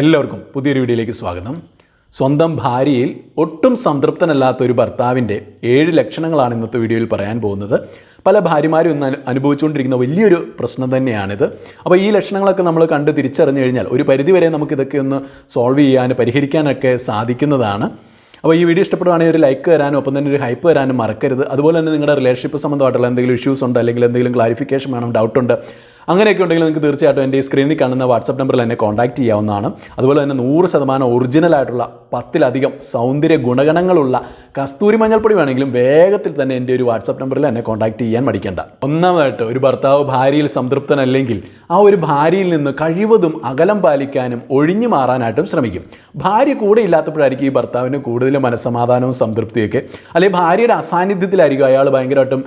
എല്ലാവർക്കും പുതിയൊരു വീഡിയോയിലേക്ക് സ്വാഗതം. സ്വന്തം ഭാര്യയിൽ ഒട്ടും സംതൃപ്തനല്ലാത്ത ഒരു ഭർത്താവിന്റെ ഏഴ് ലക്ഷണങ്ങളാണ് ഇന്നത്തെ വീഡിയോയിൽ പറയാൻ പോകുന്നത്. പല ഭാര്യമാരും ഇന്ന് അനുഭവിച്ചുകൊണ്ടിരിക്കുന്ന വലിയൊരു പ്രശ്നം തന്നെയാണിത്. അപ്പോൾ ഈ ലക്ഷണങ്ങളൊക്കെ നമ്മൾ കണ്ട് തിരിച്ചറിഞ്ഞു കഴിഞ്ഞാൽ ഒരു പരിധിവരെ നമുക്കിതൊക്കെ ഒന്ന് സോൾവ് ചെയ്യാൻ പരിഹരിക്കാനൊക്കെ സാധിക്കുന്നതാണ്. അപ്പോൾ ഈ വീഡിയോ ഇഷ്ടപ്പെടുവാണെങ്കിൽ ഒരു ലൈക്ക് തരാനും ഒപ്പം തന്നെ ഒരു ഹൈപ്പ് തരാനും മറക്കരുത്. അതുപോലെ തന്നെ നിങ്ങളുടെ റിലേഷൻഷിപ്പ് സംബന്ധമായിട്ടുള്ള എന്തെങ്കിലും ഇഷ്യൂസ് ഉണ്ട് അല്ലെങ്കിൽ എന്തെങ്കിലും ക്ലാരിഫിക്കേഷൻ വേണം ഡൗട്ട് ഉണ്ട് അങ്ങനെയൊക്കെ ഉണ്ടെങ്കിൽ നിങ്ങൾക്ക് തീർച്ചയായിട്ടും എന്റെ സ്ക്രീനിൽ കാണുന്ന വാട്സപ്പ് നമ്പറിൽ എന്നെ കോൺടാക്ട് ചെയ്യാവുന്നതാണ്. അതുപോലെ തന്നെ നൂറ് ശതമാനം ഒറിജിനൽ ആയിട്ടുള്ള പത്തിലധികം സൗന്ദര്യ ഗുണഗണങ്ങളുള്ള കസ്തൂരി മഞ്ഞൾപ്പൊടി വേണമെങ്കിലും വേഗത്തിൽ തന്നെ എന്റെ ഒരു വാട്സപ്പ് നമ്പറിൽ എന്നെ കോൺടാക്ട് ചെയ്യാൻ മടിക്കേണ്ട. ഒന്നാമതായിട്ട് ഒരു ഭർത്താവ് ഭാര്യയിൽ സംതൃപ്തനല്ലെങ്കിൽ ആ ഒരു ഭാര്യയിൽ നിന്ന് കഴിവതും അകലം പാലിക്കാനും ഒഴിഞ്ഞു മാറാനായിട്ടും ശ്രമിക്കും. ഭാര്യ കൂടെ ഇല്ലാത്തപ്പോഴായിരിക്കും ഈ ഭർത്താവിന് കൂടുതൽ മനസ്സമാധാനവും സംതൃപ്തിയൊക്കെ. അല്ലെങ്കിൽ ഭാര്യയുടെ അസാന്നിധ്യത്തിലായിരിക്കും അയാൾ ഭയങ്കരമായിട്ടും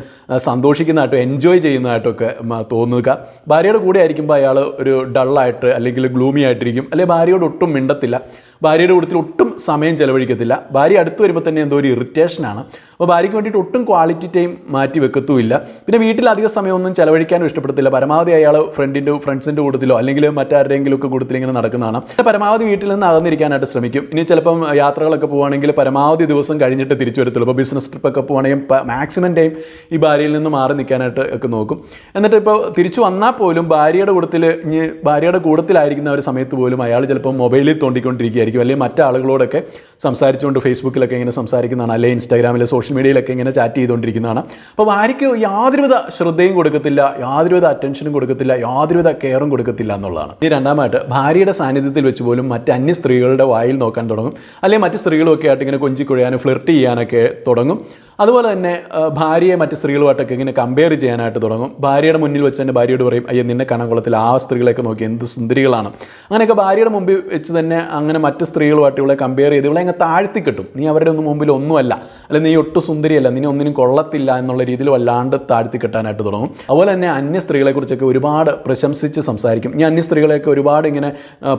സന്തോഷിക്കുന്നതായിട്ടും എൻജോയ് ചെയ്യുന്നതായിട്ടും ഒക്കെ തോന്നുക. ഭാര്യയുടെ കൂടെ ആയിരിക്കുമ്പോൾ അയാൾ ഒരു ഡള്ളായിട്ട് അല്ലെങ്കിൽ ഗ്ലൂമി ആയിട്ടിരിക്കും. അല്ലെങ്കിൽ ഭാര്യയോട് ഒട്ടും മിണ്ടത്തില്ല. ഭാര്യയുടെ കൂട്ടത്തിൽ ഒട്ടും സമയം ചെലവഴിക്കത്തില്ല. ഭാര്യ അടുത്ത് വരുമ്പോൾ തന്നെ എന്തോ ഒരു ഇറിറ്റേഷനാണ് അപ്പോൾ ഭാര്യയ്ക്ക് വേണ്ടിയിട്ട് ഒട്ടും ക്വാളിറ്റി ടൈം മാറ്റി വെക്കത്തുമില്ല. പിന്നെ വീട്ടിൽ അധിക സമയമൊന്നും ചെലവഴിക്കാനും ഇഷ്ടപ്പെടത്തില്ല. പരമാവധി അയാൾ ഫ്രണ്ടിന്റെ ഫ്രണ്ട്സിന്റെ കൂട്ടത്തിലോ അല്ലെങ്കിൽ മറ്റാരുടെയെങ്കിലും ഒക്കെ കൂട്ടത്തിൽ ഇങ്ങനെ നടക്കുന്നതാണ് പരമാവധി വീട്ടിൽ നിന്ന് അകന്നിരിക്കാനായിട്ട് ശ്രമിക്കും. ഇനി ചിലപ്പം യാത്രകളൊക്കെ പോവുകയാണെങ്കിൽ പരമാവധി ദിവസം കഴിഞ്ഞിട്ട് തിരിച്ചു വരത്തുള്ളൂ. ഇപ്പോൾ ബിസിനസ് ട്രിപ്പൊക്കെ പോവുകയാണെങ്കിൽ മാക്സിമം ടൈം ഈ ഭാര്യയിൽ നിന്ന് മാറി നിൽക്കാനായിട്ട് ഒക്കെ നോക്കും. എന്നിട്ട് ഇപ്പോൾ തിരിച്ചു വന്നാൽ പോലും ഭാര്യയുടെ കൂട്ടത്തിൽ ഇനി ഭാര്യയുടെ കൂട്ടത്തിലായിരിക്കുന്ന ഒരു സമയത്ത് പോലും അയാൾ ചിലപ്പോൾ മൊബൈലിൽ തോണ്ടിക്കൊണ്ടിരിക്കുകയായിരിക്കും. അല്ലെങ്കിൽ മറ്റാളുകളോടൊക്കെ സംസാരിച്ചുകൊണ്ട് ഫേസ്ബുക്കിലൊക്കെ ഇങ്ങനെ സംസാരിക്കുന്നതാണ്. അല്ലെങ്കിൽ ഇൻസ്റ്റാഗ്രാമിൽ സോഷ്യൽ മീഡിയയിലൊക്കെ ഇങ്ങനെ ചാറ്റ് ചെയ്തുകൊണ്ടിരിക്കുന്നതാണ്. അപ്പോൾ ഭാര്യയ്ക്ക് യാതൊരുവിധ ശ്രദ്ധയും കൊടുക്കത്തില്ല യാതൊരുവിധ അറ്റൻഷനും കൊടുക്കത്തില്ല യാതൊരുവിധ കെയറും കൊടുക്കത്തില്ല എന്നുള്ളതാണ്. ഈ രണ്ടാമായിട്ട് ഭാര്യയുടെ സാന്നിധ്യത്തിൽ വെച്ച് പോലും മറ്റ് അന്യ സ്ത്രീകളുടെ വായിൽ നോക്കാൻ തുടങ്ങും. അല്ലെങ്കിൽ മറ്റ് സ്ത്രീകളൊക്കെ ആയിട്ട് ഇങ്ങനെ കൊഞ്ചിക്കുഴയാനും ഫ്ലിർട്ട് ചെയ്യാനൊക്കെ തുടങ്ങും. അതുപോലെ തന്നെ ഭാര്യയെ മറ്റ് സ്ത്രീകളുമായിട്ടൊക്കെ ഇങ്ങനെ കമ്പയർ ചെയ്യാനായിട്ട് തുടങ്ങും. ഭാര്യയുടെ മുന്നിൽ വെച്ച് തന്നെ ഭാര്യയോട് പറയും അയ്യോ നിന്നെ കണകുളത്തിൽ ആ സ്ത്രീകളെയൊക്കെ നോക്കി എന്ത് സുന്ദരികളാണ്. അങ്ങനെയൊക്കെ ഭാര്യയുടെ മുമ്പിൽ വെച്ച് തന്നെ അങ്ങനെ മറ്റ് സ്ത്രീകളുമായിട്ട് ഇവളെ കമ്പയർ ചെയ്ത് ഇവളെ അങ്ങ് താഴ്ത്തി കിട്ടും. നീ അവരുടെ ഒന്നും മുമ്പിൽ ഒന്നുമല്ല. അല്ലെ നീ ഒട്ടും സുന്ദരിയല്ല. നിന്നെ ഒന്നിനും കൊള്ളത്തില്ല എന്നുള്ള രീതിയിൽ വല്ലാണ്ട് താഴ്ത്തി കിട്ടാനായിട്ട് തുടങ്ങും. അതുപോലെ തന്നെ അന്യ സ്ത്രീകളെക്കുറിച്ചൊക്കെ ഒരുപാട് പ്രശംസിച്ച് സംസാരിക്കും. ഈ അന്യ സ്ത്രീകളെയൊക്കെ ഒരുപാട് ഇങ്ങനെ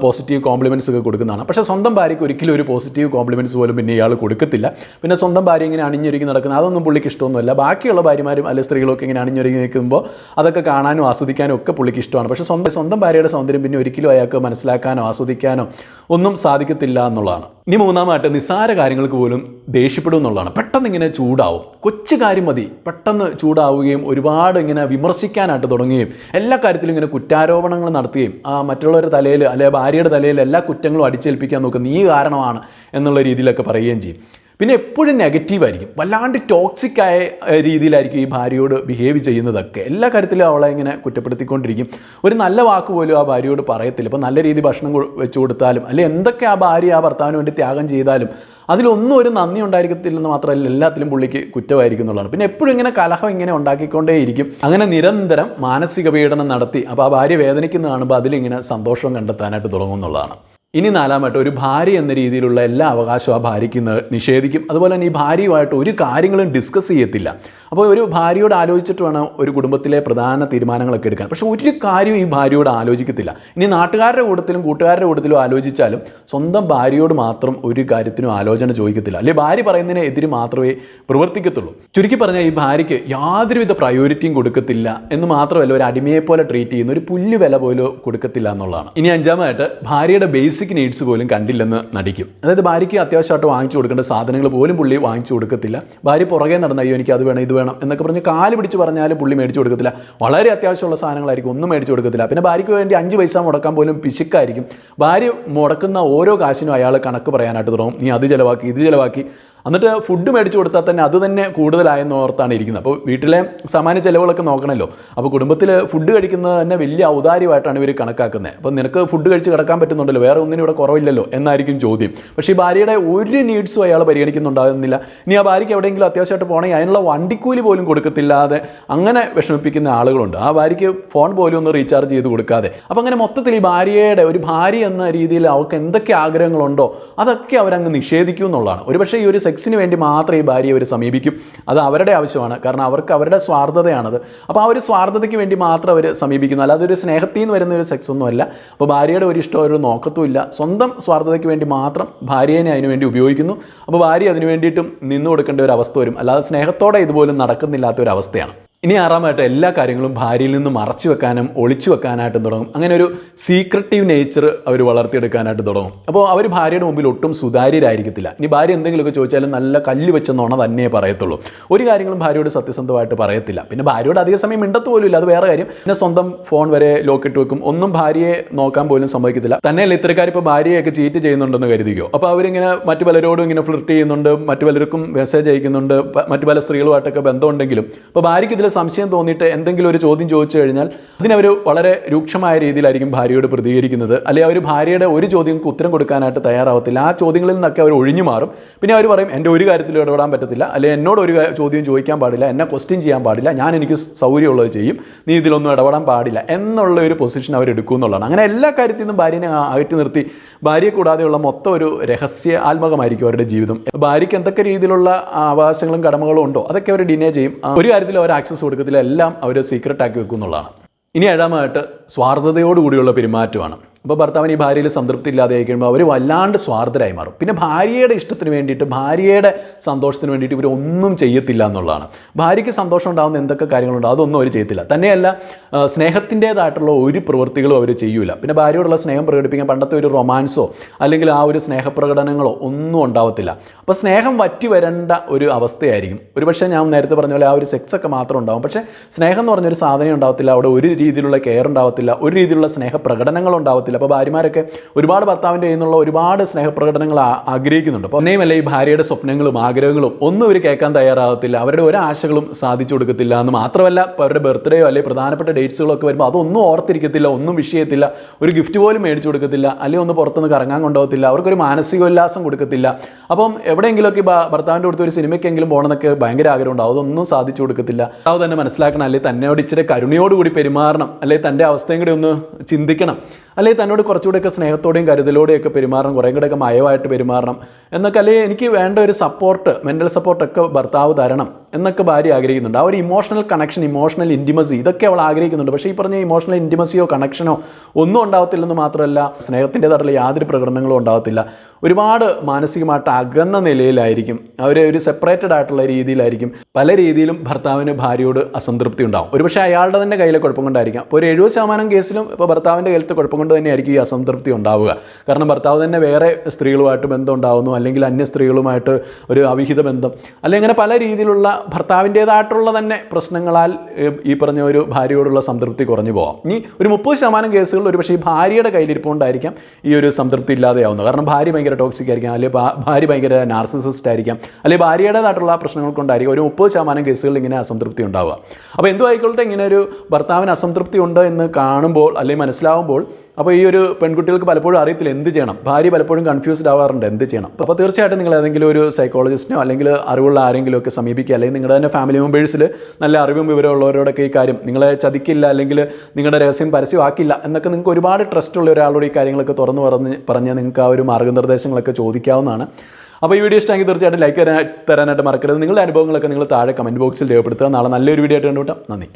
പോസിറ്റീവ് കോംപ്ലിമെന്റ്സ് ഒക്കെ കൊടുക്കുന്നതാണ്. പക്ഷേ സ്വന്തം ഭാര്യയ്ക്ക് ഒരിക്കലും ഒരു പോസിറ്റീവ് കോംപ്ലിമെന്റ്സ് പോലും പിന്നെ ഇയാൾ കൊടുക്കത്തില്ല. പിന്നെ സ്വന്തം ഭാര്യ ഇങ്ങനെ അണിഞ്ഞൊരുങ്ങി നടക്കുന്നത് അതൊന്നും പുള്ളിക്ക് ഇഷ്ടമൊന്നുമില്ല. ബാക്കിയുള്ള ഭാര്യമാരും അല്ലെങ്കിൽ സ്ത്രീകളൊക്കെ ഇങ്ങനെ അണിഞ്ഞൊരുങ്ങി നിൽക്കുമ്പോൾ അതൊക്കെ കാണാനും ആസ്വദിക്കാനും ഒക്കെ പുള്ളിക്ക് ഇഷ്ടമാണ്. പക്ഷേ സ്വന്തം സ്വന്തം ഭാര്യയുടെ സൗന്ദര്യം പിന്നെ ഒരിക്കലും അയാൾക്ക് മനസ്സിലാക്കാനോ ആസ്വദിക്കാനോ ഒന്നും സാധിക്കത്തില്ല എന്നുള്ളതാണ്. ഇനി മൂന്നാമായിട്ട് നിസ്സാര കാര്യങ്ങൾക്ക് പോലും ദേഷ്യപ്പെടും എന്നുള്ളതാണ്. പെട്ടെന്ന് ഇങ്ങനെ ചൂടാവും. കൊച്ചു കാര്യം മതി. പെട്ടെന്ന് ചൂടാവുകയും ഒരുപാട് ഇങ്ങനെ വിമർശിക്കാനായിട്ട് തുടങ്ങുകയും എല്ലാ കാര്യത്തിലും ഇങ്ങനെ കുറ്റാരോപണങ്ങൾ നടത്തുകയും ആ മറ്റുള്ളവരുടെ തലയിൽ അല്ലെങ്കിൽ ഭാര്യയുടെ തലയിൽ എല്ലാ കുറ്റങ്ങളും അടിച്ചേൽപ്പിക്കാൻ നോക്കുക നീ കാരണമാണ് എന്നുള്ള രീതിയിലൊക്കെ പറയുകയും ചെയ്യും. പിന്നെ എപ്പോഴും നെഗറ്റീവായിരിക്കും വല്ലാണ്ട് ടോക്സിക് ആയ രീതിയിലായിരിക്കും ഈ ഭാര്യയോട് ബിഹേവ് ചെയ്യുന്നതൊക്കെ. എല്ലാ കാര്യത്തിലും അവളെ ഇങ്ങനെ കുറ്റപ്പെടുത്തിക്കൊണ്ടിരിക്കും. ഒരു നല്ല വാക്ക് പോലും ആ ഭാര്യയോട് പറയത്തില്ല. ഇപ്പോൾ നല്ല രീതി ഭക്ഷണം വെച്ച് കൊടുത്താലും അല്ലെ എന്തൊക്കെ ആ ഭാര്യ ആ ഭർത്താവിന് വേണ്ടി ത്യാഗം ചെയ്താലും അതിലൊന്നും ഒരു നന്ദി ഉണ്ടായിരിക്കത്തില്ലെന്ന് മാത്രമല്ല എല്ലാത്തിലും പുള്ളിക്ക് കുറ്റമായിരിക്കും എന്നുള്ളതാണ്. പിന്നെ എപ്പോഴും ഇങ്ങനെ കലഹം ഇങ്ങനെ ഉണ്ടാക്കിക്കൊണ്ടേയിരിക്കും. അങ്ങനെ നിരന്തരം മാനസിക പീഡനം നടത്തി അപ്പോൾ ആ ഭാര്യ വേദനിക്കുന്ന കാണുമ്പോൾ അതിലിങ്ങനെ സന്തോഷം കണ്ടെത്താനായിട്ട് തുടങ്ങും എന്നുള്ളതാണ്. ഇനി നാലാമായിട്ട് ഒരു ഭാര്യ എന്ന രീതിയിലുള്ള എല്ലാ അവകാശവും ആ ഭാര്യയ്ക്ക് നിഷേധിക്കും. അതുപോലെ തന്നെ ഈ ഭാര്യയുമായിട്ട് ഒരു കാര്യങ്ങളും ഡിസ്കസ് ചെയ്യത്തില്ല. അപ്പോൾ ഒരു ഭാര്യയോട് ആലോചിച്ചിട്ട് വേണം ഒരു കുടുംബത്തിലെ പ്രധാന തീരുമാനങ്ങളൊക്കെ എടുക്കാൻ. പക്ഷേ ഒരു കാര്യവും ഈ ഭാര്യയോട് ആലോചിക്കത്തില്ല. ഇനി നാട്ടുകാരുടെ കൂട്ടത്തിലും കൂട്ടുകാരുടെ കൂട്ടത്തിലും ആലോചിച്ചാലും സ്വന്തം ഭാര്യയോട് മാത്രം ഒരു കാര്യത്തിനും ആലോചന ചോദിക്കത്തില്ല. അല്ലെങ്കിൽ ഭാര്യ പറയുന്നതിന് എതിര് മാത്രമേ പ്രവർത്തിക്കത്തുള്ളൂ. ചുരുക്കി പറഞ്ഞാൽ ഈ ഭാര്യയ്ക്ക് യാതൊരുവിധ പ്രയോറിറ്റിയും കൊടുക്കത്തില്ല എന്ന് മാത്രമല്ല ഒരു അടിമയെ പോലെ ട്രീറ്റ് ചെയ്യുന്ന ഒരു പുല്ല് വില പോലും കൊടുക്കത്തില്ല എന്നുള്ളതാണ്. ഇനി അഞ്ചാമതായിട്ട് ഭാര്യയുടെ ബേസിക് നീഡ്സ് പോലും കണ്ടില്ലെന്ന് നടിക്കും. അതായത് ഭാര്യയ്ക്ക് അത്യാവശ്യമായിട്ട് വാങ്ങിച്ചു കൊടുക്കേണ്ട സാധനങ്ങൾ പോലും പുള്ളി വാങ്ങിച്ചു കൊടുക്കത്തില്ല. ഭാര്യ പുറകെ നടന്ന അയ്യോ എനിക്ക് അത് വേണം ഇത് വേണം എന്നൊക്കെ പറഞ്ഞ് കാൽ പിടിച്ച് പറഞ്ഞാലും പുള്ളി മേടിച്ചു കൊടുക്കത്തില്ല. വളരെ അത്യാവശ്യമുള്ള സാധനങ്ങളായിരിക്കും ഒന്നും മേടിച്ചു കൊടുക്കത്തില്ല. പിന്നെ ഭാര്യയ്ക്ക് വേണ്ടി അഞ്ച് പൈസ മുടക്കാൻ പോലും പിശുക്കായിരിക്കും. ഭാര്യ മുടക്കുന്ന ഓരോ കാശിനും അയാൾ കണക്ക് പറയാനായിട്ട് തുടങ്ങും. നീ അത് ചിലവാക്കി ഇത് ചിലവാക്കി എന്നിട്ട് ഫുഡ് മേടിച്ചു കൊടുത്താൽ തന്നെ അത് തന്നെ കൂടുതലായെന്ന് ഓർത്താണ് ഇരിക്കുന്നത്. അപ്പോൾ വീട്ടിലെ സാമാന്യ ചിലവുകളൊക്കെ നോക്കണമല്ലോ. അപ്പോൾ കുടുംബത്തിൽ ഫുഡ് കഴിക്കുന്നത് തന്നെ വലിയ ഔദാര്യമായിട്ടാണ് ഇവർ കണക്കാക്കുന്നത്. അപ്പോൾ നിനക്ക് ഫുഡ് കഴിച്ച് കിടക്കാൻ പറ്റുന്നുണ്ടല്ലോ. വേറെ ഒന്നിനും ഇവിടെ കുറവില്ലല്ലോ എന്നായിരിക്കും ചോദ്യം. പക്ഷേ ഈ ഭാര്യയുടെ ഒരു നീഡ്സും അയാൾ പരിഗണിക്കുന്നുണ്ടാകുന്നില്ല. ഇനി ആ ഭാര്യയ്ക്ക് എവിടെയെങ്കിലും അത്യാവശ്യമായിട്ട് പോകണമെങ്കിൽ അതിനുള്ള വണ്ടിക്കൂലി പോലും കൊടുക്കത്തില്ലാതെ അങ്ങനെ വിഷമിപ്പിക്കുന്ന ആളുകളുണ്ട്. ആ ഭാര്യയ്ക്ക് ഫോൺ പോലും ഒന്ന് റീചാർജ് ചെയ്ത് കൊടുക്കാതെ. അപ്പോൾ അങ്ങനെ മൊത്തത്തിൽ ഈ ഭാര്യയുടെ ഒരു ഭാര്യ എന്ന രീതിയിൽ അവർക്ക് എന്തൊക്കെ ആഗ്രഹങ്ങളുണ്ടോ അതൊക്കെ അവരങ്ങ് നിഷേധിക്കും എന്നുള്ളതാണ്. ഒരുപക്ഷേ ഈ ഒരു സെക്സിന് വേണ്ടി മാത്രമേ ഈ ഭാര്യയെ അവർ സമീപിക്കും. അത് അവരുടെ ആവശ്യമാണ്. കാരണം അവർക്ക് അവരുടെ സ്വാർത്ഥതയാണത്. അപ്പോൾ ആ ഒരു സ്വാർത്ഥതയ്ക്ക് വേണ്ടി മാത്രം അവർ സമീപിക്കുന്നു. അല്ലാതെ ഒരു സ്നേഹത്തിൽ നിന്ന് വരുന്ന ഒരു സെക്സ് ഒന്നുമല്ല അപ്പോൾ ഭാര്യയുടെ ഒരു ഇഷ്ടം ഒരു നോക്കത്തുമില്ല. സ്വന്തം സ്വാർത്ഥതയ്ക്ക് വേണ്ടി മാത്രം ഭാര്യേനെ അതിനുവേണ്ടി ഉപയോഗിക്കുന്നു. അപ്പോൾ ഭാര്യ അതിനു വേണ്ടിയിട്ടും നിന്നു കൊടുക്കേണ്ട ഒരു അവസ്ഥ വരും. അല്ലാതെ സ്നേഹത്തോടെ ഇതുപോലും നടക്കുന്നില്ലാത്ത ഒരു അവസ്ഥയാണ്. ഇനി ആറാമായിട്ട് എല്ലാ കാര്യങ്ങളും ഭാര്യയിൽ നിന്ന് മറച്ചു വെക്കാനും ഒളിച്ചു വെക്കാനായിട്ടും തുടങ്ങും. അങ്ങനെ ഒരു സീക്രട്ടീവ് നേച്ചർ അവർ വളർത്തിയെടുക്കാനായിട്ട് തുടങ്ങും. അപ്പോൾ അവർ ഭാര്യയുടെ മുമ്പിൽ ഒട്ടും സുതാര്യരായിരിക്കത്തില്ല. ഇനി ഭാര്യ എന്തെങ്കിലുമൊക്കെ ചോദിച്ചാലും നല്ല കല്ല് വെച്ചെന്നോണം തന്നെ പറയത്തുള്ളൂ. ഒരു കാര്യങ്ങളും ഭാര്യയോട് സത്യസന്ധമായിട്ട് പറയത്തില്ല. പിന്നെ ഭാര്യയോട് അധിക സമയം മിണ്ടത്ത് പോലും ഇല്ല അത് വേറെ കാര്യം. പിന്നെ സ്വന്തം ഫോൺ വരെ ലോക്കിട്ട് വെക്കും. ഒന്നും ഭാര്യയെ നോക്കാൻ പോലും സമ്മതിക്കത്തില്ല. തന്നെയല്ല ഇത്തരക്കാർ ഇപ്പോൾ ഭാര്യയൊക്കെ ചീറ്റ് ചെയ്യുന്നുണ്ടെന്ന് കരുതിക്കോ? അപ്പോൾ അവരിങ്ങനെ മറ്റു പലരോടും ഇങ്ങനെ ഫ്ലിർട്ട് ചെയ്യുന്നുണ്ട് മറ്റു പലർക്കും മെസ്സേജ് അയക്കുന്നുണ്ട്. മറ്റു പല സ്ത്രീകളുമായിട്ടൊക്കെ ബന്ധമുണ്ടെങ്കിലും. അപ്പോൾ ഭാര്യയ്ക്ക് ഇതിൽ സംശയം തോന്നിയിട്ട് എന്തെങ്കിലും ഒരു ചോദ്യം ചോദിച്ചു കഴിഞ്ഞാൽ അതിനവർ വളരെ രൂക്ഷമായ രീതിയിലായിരിക്കും ഭാര്യയോട് പ്രതികരിക്കുന്നത്. അല്ലെങ്കിൽ അവർ ഭാര്യയുടെ ഒരു ചോദ്യങ്ങൾക്ക് ഉത്തരം കൊടുക്കാനായിട്ട് തയ്യാറാവത്തില്ല. ആ ചോദ്യങ്ങളിൽ നിന്നൊക്കെ അവർ ഒഴിഞ്ഞു മാറും. പിന്നെ അവർ പറയും എന്റെ ഒരു കാര്യത്തിൽ ഇടപെടാൻ പറ്റത്തില്ല. അല്ലെങ്കിൽ എന്നോട് ഒരു ചോദ്യം ചോദിക്കാൻ പാടില്ല. എന്നെ ക്വസ്റ്റ്യൻ ചെയ്യാൻ പാടില്ല. ഞാൻ എനിക്ക് സൗകര്യമുള്ളത് ചെയ്യും. നീ ഇതിലൊന്നും ഇടപെടാൻ പാടില്ല. എന്നുള്ള ഒരു പൊസിഷൻ അവർ എടുക്കും എന്നുള്ളതാണ്. അങ്ങനെ എല്ലാ കാര്യത്തിൽ നിന്നും ഭാര്യനെ അകറ്റി നിർത്തി. ഭാര്യയെ കൂടാതെയുള്ള മൊത്തം ഒരു രഹസ്യ ആത്മകമായിരിക്കും അവരുടെ ജീവിതം. ഭാര്യയ്ക്ക് എന്തൊക്കെ രീതിയിലുള്ള അവകാശങ്ങളും കടമകളും ഉണ്ടോ? അതൊക്കെ അവർ ഡിനേ ചെയ്യും. ഒരു കാര്യത്തിൽ അവർ ആക്സസ് കൊടുക്കത്തില്ല എല്ലാം അവർ സീക്രട്ടാക്കി വെക്കും എന്നുള്ളതാണ് ഇനി ഏഴാമതായിട്ട് സ്വാർത്ഥതയോടുകൂടിയുള്ള പെരുമാറ്റമാണ്. അപ്പോൾ ഭർത്താവിന് ഈ ഭാര്യയിൽ സംതൃപ്തി ഇല്ലാതെ കഴിയുമ്പോൾ അവർ വല്ലാണ്ട് സ്വാർത്ഥരായി മാറും. പിന്നെ ഭാര്യയുടെ ഇഷ്ടത്തിന് വേണ്ടിയിട്ട് ഭാര്യയുടെ സന്തോഷത്തിന് വേണ്ടിയിട്ട് ഇവർ ഒന്നും ചെയ്യത്തില്ല എന്നുള്ളതാണ്. ഭാര്യയ്ക്ക് സന്തോഷം ഉണ്ടാകുന്ന എന്തൊക്കെ കാര്യങ്ങളുണ്ടോ? അതൊന്നും അവർ ചെയ്യത്തില്ല. തന്നെയല്ല സ്നേഹത്തിന്റേതായിട്ടുള്ള ഒരു പ്രവൃത്തികളും അവർ ചെയ്യൂല. പിന്നെ ഭാര്യയോടുള്ള സ്നേഹം പ്രകടിപ്പിക്കാൻ പണ്ടത്തെ ഒരു റൊമാൻസോ അല്ലെങ്കിൽ ആ ഒരു സ്നേഹപ്രകടനങ്ങളോ ഒന്നും ഉണ്ടാവത്തില്ല. അപ്പോൾ സ്നേഹം വറ്റി വരേണ്ട ഒരു അവസ്ഥയായിരിക്കും. ഒരുപക്ഷെ ഞാൻ നേരത്തെ പറഞ്ഞ പോലെ ആ ഒരു സെക്സ് ഒക്കെ മാത്രം ഉണ്ടാവും. പക്ഷേ സ്നേഹം എന്ന് പറഞ്ഞൊരു സാധനം ഉണ്ടാവത്തില്ല. അവിടെ ഒരു രീതിയിലുള്ള കെയർ ഉണ്ടാവത്തില്ല. ഒരു രീതിയിലുള്ള സ്നേഹപ്രകടനങ്ങൾ ഉണ്ടാവത്തില്ല. അപ്പോൾ ഭാര്യമാരൊക്കെ ഒരുപാട് ഭർത്താവിന്റെ കയ്യിൽ നിന്നുള്ള ഒരുപാട് സ്നേഹപ്രകടനങ്ങൾ ആഗ്രഹിക്കുന്നുണ്ട്. അപ്പോൾ ഒന്നേമല്ല ഈ ഭാര്യയുടെ സ്വപ്നങ്ങളും ആഗ്രഹങ്ങളും ഒന്നും ഇവർ കേൾക്കാൻ തയ്യാറാകത്തില്ല. അവരുടെ ഒരു ആശകളും സാധിച്ചു കൊടുക്കത്തില്ല എന്ന് മാത്രമല്ല അവരുടെ ബർത്ത്ഡേയോ അല്ലെങ്കിൽ പ്രധാനപ്പെട്ട ഡേറ്റ്സുകളൊക്കെ വരുമ്പോൾ അതൊന്നും ഓർത്തിരിക്കത്തില്ല ഒന്നും വിഷയത്തില്ല ഒരു ഗിഫ്റ്റ് പോലും മേടിച്ചു കൊടുക്കത്തില്ല അല്ലെങ്കിൽ ഒന്ന് പുറത്തുനിന്ന് കറങ്ങാൻ കൊണ്ടുപോകത്തില്ല അവർക്കൊരു മാനസികോല്ലാസം കൊടുക്കത്തില്ല. അപ്പം എവിടെയെങ്കിലുമൊക്കെ ഭർത്താവിന്റെ അടുത്ത് ഒരു സിനിമയ്ക്കെങ്കിലും പോകണമെന്നൊക്കെ ഭയങ്കര ആഗ്രഹം ഉണ്ടാവും അതൊന്നും സാധിച്ചു കൊടുക്കത്തില്ല. അത് തന്നെ മനസ്സിലാക്കണം അല്ലെങ്കിൽ തന്നോട് ഇച്ചിരി കരുണയോടുകൂടി പെരുമാറണം അല്ലെങ്കിൽ തന്റെ അവസ്ഥയും കൂടി ഒന്ന് ചിന്തിക്കണം. അല്ലെങ്കിൽ തന്നോട് കുറച്ചുകൂടെയൊക്കെ സ്നേഹത്തോടെയും കരുതലോടെയും ഒക്കെ പെരുമാറണം കുറേ കൂടെയൊക്കെ മയമായിട്ട് പെരുമാറണം എന്നൊക്കെ അല്ലെങ്കിൽ എനിക്ക് വേണ്ട ഒരു സപ്പോർട്ട് മെന്റൽ സപ്പോർട്ടൊക്കെ ഭർത്താവ് തരണം. എന്നൊക്കെ ഭാര്യ ആഗ്രഹിക്കുന്നുണ്ട്. ആ ഒരു ഇമോഷണൽ കണക്ഷൻ ഇമോഷണൽ ഇന്റിമസി ഇതൊക്കെ അവൾ ആഗ്രഹിക്കുന്നുണ്ട്. പക്ഷേ ഈ പറഞ്ഞ ഇമോഷണൽ ഇന്റിമസിയോ കണക്ഷനോ ഒന്നും ഉണ്ടാവത്തില്ലെന്ന് മാത്രമല്ല സ്നേഹത്തിന്റെതായിട്ടുള്ള യാതൊരു പ്രകടനങ്ങളും ഉണ്ടാവത്തില്ല. ഒരുപാട് മാനസികമായിട്ട് അകന്ന നിലയിലായിരിക്കും. അവർ ഒരു സെപ്പറേറ്റഡ് ആയിട്ടുള്ള രീതിയിലായിരിക്കും. പല രീതിയിലും ഭർത്താവിന് ഭാര്യയോട് അസംതൃപ്തി ഉണ്ടാവും. ഒരുപക്ഷെ അയാളുടെ തന്നെ കയ്യിലെ കുഴപ്പം കൊണ്ടായിരിക്കാം. അപ്പോൾ ഒരു എഴുപത് ശതമാനം കേസിലും ഇപ്പോൾ ഭർത്താവിന്റെ കയ്യിലത്തെ കുഴപ്പം കൊണ്ട് തന്നെയായിരിക്കും ഈ അസംതൃപ്തി ഉണ്ടാവുക. കാരണം ഭർത്താവ് തന്നെ വേറെ സ്ത്രീകളുമായിട്ട് ബന്ധം ഉണ്ടാവുന്നു അല്ലെങ്കിൽ അന്യ സ്ത്രീകളുമായിട്ട് ഒരു അവിഹിത ബന്ധം അല്ലെങ്കിൽ അങ്ങനെ പല രീതിയിലുള്ള ഭർത്താവിന്റേതായിട്ടുള്ള തന്നെ പ്രശ്നങ്ങളാൽ ഈ പറഞ്ഞ ഒരു ഭാര്യയോടുള്ള സംതൃപ്തി കുറഞ്ഞു പോകാം ഇനി ഒരു മുപ്പത് ശതമാനം കേസുകളിൽ ഒരു പക്ഷേ ഈ ഭാര്യയുടെ കയ്യിലിരിപ്പുകൊണ്ടായിരിക്കാം ഈ ഒരു സംതൃപ്തി ഇല്ലാതെയാവുന്നത്. കാരണം ഭാര്യ ഭയങ്കര ടോക്സിക് ആയിരിക്കാം അല്ലെങ്കിൽ ഭാര്യ ഭയങ്കര നാർസിസിസ്റ്റ് ആയിരിക്കാം അല്ലെങ്കിൽ ഭാര്യയുടേതായിട്ടുള്ള പ്രശ്നങ്ങൾ കൊണ്ടായിരിക്കും ഒരു മുപ്പത് ശതമാനം കേസുകളിൽ ഇങ്ങനെ അസംതൃപ്തി ഉണ്ടാവുക. അപ്പോൾ എന്തു ആയിക്കോട്ടെ ഇങ്ങനെ ഒരു ഭർത്താവിന് അസംതൃപ്തി ഉണ്ട് എന്ന് കാണുമ്പോൾ അല്ലെങ്കിൽ മനസ്സിലാവുമ്പോൾ അപ്പോൾ ഈ ഒരു പെൺകുട്ടികൾക്ക് പലപ്പോഴും അറിയത്തില്ല എന്ത് ചെയ്യണം? ഭാര്യ പലപ്പോഴും കൺഫ്യൂസ്ഡ് ആവാറുണ്ട് എന്ത് ചെയ്യണം? അപ്പോൾ തീർച്ചയായിട്ടും നിങ്ങൾ ഏതെങ്കിലും ഒരു സൈക്കോളജിസ്റ്റിനോ അല്ലെങ്കിൽ അറിവുള്ള ആരെങ്കിലും ഒക്കെ സമീപിക്കുക. അല്ലെങ്കിൽ നിങ്ങളുടെ തന്നെ ഫാമിലി മെമ്പേഴ്സിൽ നല്ല അറിവും വിവരമുള്ളവരോടൊക്കെ ഈ കാര്യം നിങ്ങളെ ചതിക്കില്ല അല്ലെങ്കിൽ നിങ്ങളുടെ രഹസ്യം പരസ്യമാക്കില്ല എന്നൊക്കെ നിങ്ങൾക്ക് ഒരുപാട് ട്രസ്റ്റ് ഉള്ള ഒരാളോട് ഈ കാര്യങ്ങളൊക്കെ തുറന്നു പറഞ്ഞ് പറഞ്ഞാൽ നിങ്ങൾക്ക് ആ ഒരു മാർഗനിർദ്ദേശങ്ങളൊക്കെ ചോദിക്കാവുന്നതാണ്. അപ്പോൾ ഈ വീഡിയോ ഇഷ്ടമെങ്കിൽ തീർച്ചയായിട്ടും ലൈക്ക് തരാനായിട്ട് മറക്കരുത്. നിങ്ങളുടെ അനുഭവങ്ങളൊക്കെ നിങ്ങൾ താഴെ കമന്റ് ബോക്സിൽ രേഖപ്പെടുത്തുക. നാളെ നല്ലൊരു വീഡിയോ ആയിട്ട് കണ്ടുവിട്ടാം നന്ദി.